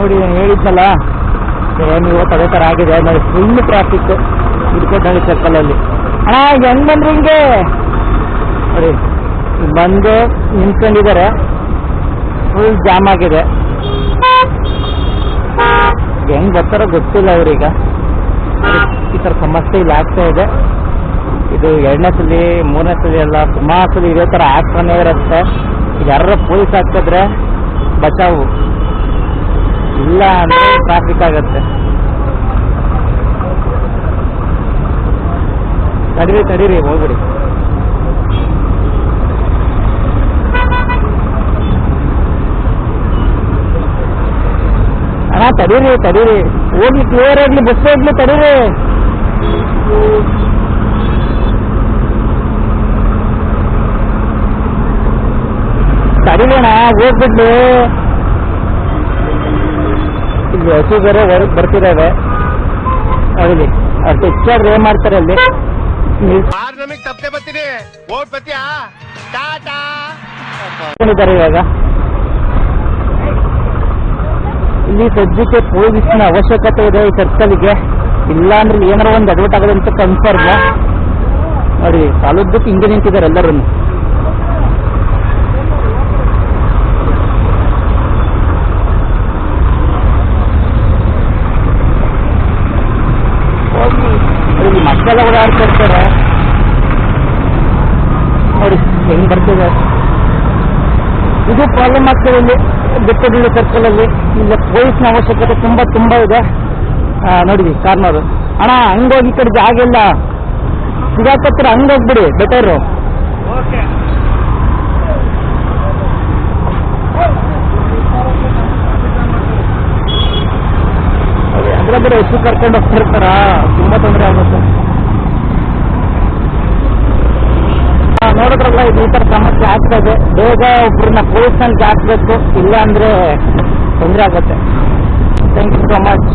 ನೋಡಿ ಹೇಳಿದ್ನಲ್ಲ? ಏನು ಇವತ್ತು ಅದೇ ಥರ ಆಗಿದೆ. ನೋಡಿ ಫುಲ್ ಟ್ರಾಫಿಕ್ ಇಟ್ಕೊಂಡು ಸರ್ಕಲಲ್ಲಿ ಅಣ್ಣ, ಹೆಂಗ್ ಬಂದ್ರಿ ಹಿಂಗೆ? ನೋಡಿ, ಬಂದು ನಿಂತ್ಕೊಂಡಿದ್ದಾರೆ. ಫುಲ್ ಜಾಮ್ ಆಗಿದೆ. ಹೆಂಗ್ ಬರ್ತಾರೋ ಗೊತ್ತಿಲ್ಲ ಅವ್ರೀಗ. ಈ ಥರ ಸಮಸ್ಯೆ ಇಲ್ಲಿ ಆಗ್ತಾ ಇದೆ. ಇದು ಎರಡನೇ ಸಲ, ಮೂರನೇ ಸಲ ಎಲ್ಲ ಸುಮಾರು ಸಲ ಇದೇ ಥರ ಆಗ್ತಾನೆ ಇರುತ್ತೆ. ಯಾರು ಪೊಲೀಸ್ ಹಾಕಿದ್ರೆ ಬಚಾವು. ಇಲ್ಲ ಅಂದ್ರೆ ಟ್ರಾಫಿಕ್ ಆಗತ್ತೆ. ತಡೀರಿ ತಡೀರಿ, ಹೋಗ್ಬಿಡಿ. ಅಣ್ಣ, ತಡೀರಿ ತಡೀರಿ. ಹೋಗ್ಲಿ ಕ್ಲಿಯರ್ ಆಗ್ಲಿ ಬಸ್ ಹೋಗ್ಲಿ ತಡೀರಿ. ತಡೀರಿ ಅಣ್ಣ ಇಲ್ಲಿ ಹಸು ಬೇರೆ ಹೊರಗೆ ಬರ್ತಿದ್ದಾವೆ ನೋಡಿ ಅಷ್ಟು ಹೆಚ್ಚಾದ್ರೆ ಏನ್ ಮಾಡ್ತಾರೆ ಅಲ್ಲಿ. ನಮಗ್ ಬರ್ತೀನಿ. ಓಟ್ ಟಾಟಾ. ಇವಾಗ. ಇಲ್ಲಿ ಸದ್ಯಕ್ಕೆ ಪೊಲೀಸ್ನ ಅವಶ್ಯಕತೆ ಇದೆ ಈ ಸರ್ಕಲ್ಗೆ. ಇಲ್ಲ ಅಂದ್ರೆ ಏನಾರ ಒಂದು ಅಡ್ವರ್ಟ್ ಆಗದಂತ ಅಂತ ಕನ್ಫರ್ಮ್ ನೋಡಿ ಸಾಲದ್ದಕ್ಕೆ ಹಿಂಗೆ ನಿಂತಿದ್ದಾರೆ ಎಲ್ಲರೂ. ನೋಡಿ ಹೆಂಗ್ ಬರ್ತಿದೆ? ಇದು ಪ್ರಾಬ್ಲಮ್ ಆಗ್ತದೆ ಇಲ್ಲಿ ಬೆಟ್ಟದಿಲ್ಲ ಸರ್ಕಲ್ ಅಲ್ಲಿ. ಇಲ್ಲ ಪೊಲೀಸ್ನ ಅವಶ್ಯಕತೆ ತುಂಬಾ ತುಂಬಾ ಇದೆ. ಆ, ನೋಡಿ ಕಾರ್ನರು. ಅಣ್ಣ ಹಂಗೋಗಿ ಈ ಕಡೆ ಜಾಗ ಇಲ್ಲ. ಸಿಗಾಕತ್ರ ಹಂಗೋಗ್ಬಿಡಿ ಬೆಟರ್ ಅದ್ರ ಬೇರೆ ಎಷ್ಟು ಕರ್ಕೊಂಡು ಹೋಗ್ತಿರ್ತಾರ ತುಂಬಾ ತೊಂದರೆ ಆಗುತ್ತೆ. ನೋಡಿದ್ರಲ್ಲ ಈ ತರ ಸಮಸ್ಯೆ ಆಗ್ತಾ ಇದೆ. ಬೇಗ ಒಬ್ಬರನ್ನ ಪೊಲೀಸ್ನಲ್ಲಿ ಹಾಕ್ಬೇಕು ಇಲ್ಲ ತೊಂದರೆ ಆಗುತ್ತೆ. Thank you so much